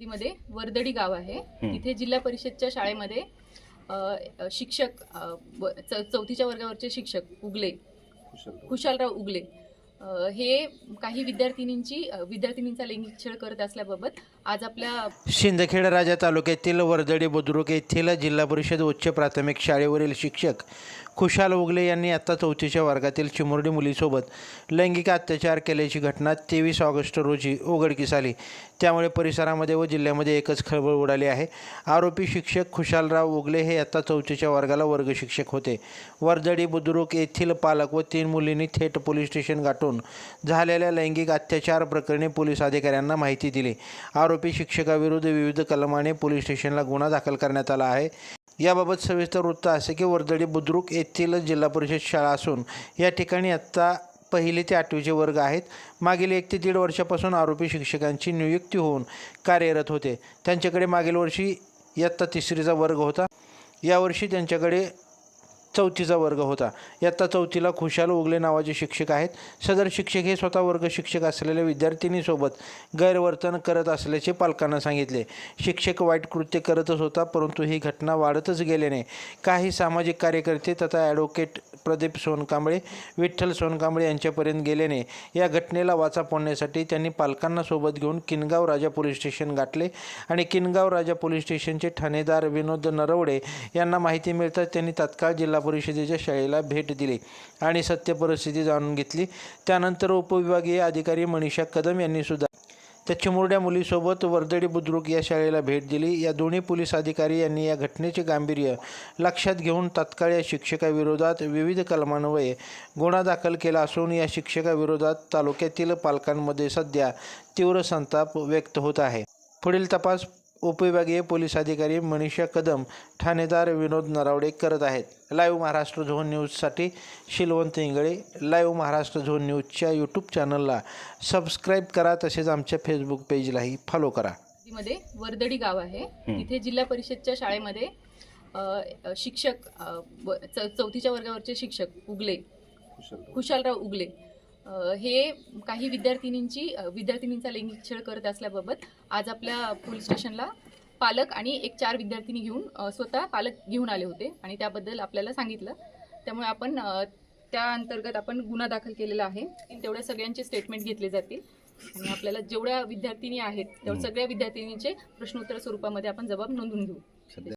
मध्ये वर्दडी गाव आहे. तिथे जिल्हा परिषदच्या शाळेमध्ये अ, शिक्षक अ, व- च- चौथीच्या वर्गावरचे शिक्षक उगले. खुशालराव उगले. हे काही विद्यार्थिनींची विद्यार्थिनींचा लैंगिक छळ करत असल्याबाबत आज आपल्या शिंदखेड राजा तालुक्यातील वर्दडी बुद्रुक येथील जिल्हा परिषद उच्च प्राथमिक शाळेवरील शिक्षक खुशाल उगले यांनी आत्ता चौथीच्या वर्गातील चिमुरडी मुलीसोबत लैंगिक अत्याचार केल्याची घटना तेवीस ऑगस्ट रोजी उघडकीस आली. त्यामुळे परिसरामध्ये व जिल्ह्यामध्ये एकच खळबळ उडाली आहे. आरोपी शिक्षक खुशालराव उगले हे आत्ता चौथीच्या वर्गाला वर्ग शिक्षक होते. वर्दडी बुद्रुक येथील पालक व तीन मुलींनी थेट पोलीस स्टेशन गाठून झालेल्या लैंगिक अत्याचार प्रकरणी पोलीस अधिकाऱ्यांना माहिती दिली. आरोपी शिक्षकाविरुद्ध विविध कलमाने पोलीस स्टेशनला गुन्हा दाखल करण्यात आला आहे. याबाबत सविस्तर वृत्त असे की वर्दळी बुद्रुक येथील जिल्हा परिषद शाळा असून या ठिकाणी आत्ता पहिली ते आठवीचे वर्ग आहेत. मागील एक ते दीड वर्षापासून आरोपी शिक्षकांची नियुक्ती होऊन कार्यरत होते. त्यांच्याकडे मागील वर्षी इयत्ता तिसरीचा वर्ग होता. यावर्षी त्यांच्याकडे चौथीचा वर्ग होता. इयत्ता चौथीला खुशाल उगले नावाचे शिक्षक आहेत. सदर शिक्षक हे स्वतः वर्ग शिक्षक असलेल्या विद्यार्थिनीसोबत गैरवर्तन करत असल्याचे पालकांना सांगितले. शिक्षक वाईट कृत्य करतच होता परंतु ही घटना वाढतच गेल्याने काही सामाजिक कार्यकर्ते तथा ॲडव्होकेट प्रदीप सोनकांबळे विठ्ठल सोनकांबळे यांच्यापर्यंत गेल्याने या घटनेला वाचा फोडण्यासाठी त्यांनी पालकांना सोबत घेऊन किनगाव राजा पोलीस स्टेशन गाठले आणि किनगाव राजा पोलीस स्टेशनचे ठाणेदार विनोद नरवडे यांना माहिती मिळताच त्यांनी तात्काळ जिल्हा परिषदेच्या शाळेला भेट दिली आणि सत्य परिस्थिती जाणून घेतली. त्यानंतर उपविभागीय अधिकारी मनीषा कदम यांनी सुद्धा त्या चिमुरड्या मुलीसोबत वर्दडी बुद्रुक या शाळेला भेट दिली. या दोन्ही पोलीस अधिकारी यांनी या घटनेचे गांभीर्य लक्षात घेऊन तात्काळ या शिक्षकाविरोधात विविध कलमान्वये गुन्हा दाखल केला असून या शिक्षकाविरोधात तालुक्यातील पालकांमध्ये सध्या तीव्र संताप व्यक्त होत आहे. पुढील तपास उपविभागीय पोलीस अधिकारी मनीषा कदम ठाणेदार विनोद नरावडे करत आहेत. लाईव्ह महाराष्ट्र झोन न्यूजसाठी शिलवंत इंगळे लाईव्ह महाराष्ट्र झोन न्यूजच्या यूट्यूब चॅनलला सबस्क्राईब करा तसेच आमच्या फेसबुक पेजलाही फॉलो करा. मध्ये वर्दडी गाव आहे. तिथे जिल्हा परिषदच्या शाळेमध्ये शिक्षक चौथीच्या वर्गावरचे शिक्षक उगले. खुशालराव उगले. हे काही विद्यार्थिनींची विद्यार्थिनींचा लैंगिक छळ करत असल्याबाबत आज आपल्या पोलीस स्टेशनला पालक आणि एक चार विद्यार्थिनी घेऊन स्वतः पालक घेऊन आले होते आणि त्याबद्दल आपल्याला सांगितलं. त्यामुळे आपण त्या अंतर्गत आपण गुन्हा दाखल केलेला आहे. तेवढ्या सगळ्यांचे स्टेटमेंट घेतले जातील. आणि आपल्याला जेवढ्या विद्यार्थिनी आहेत तेवढ्या सगळ्या विद्यार्थिनींचे प्रश्नोत्तर स्वरूपामध्ये आपण जबाब नोंदवून घेऊ.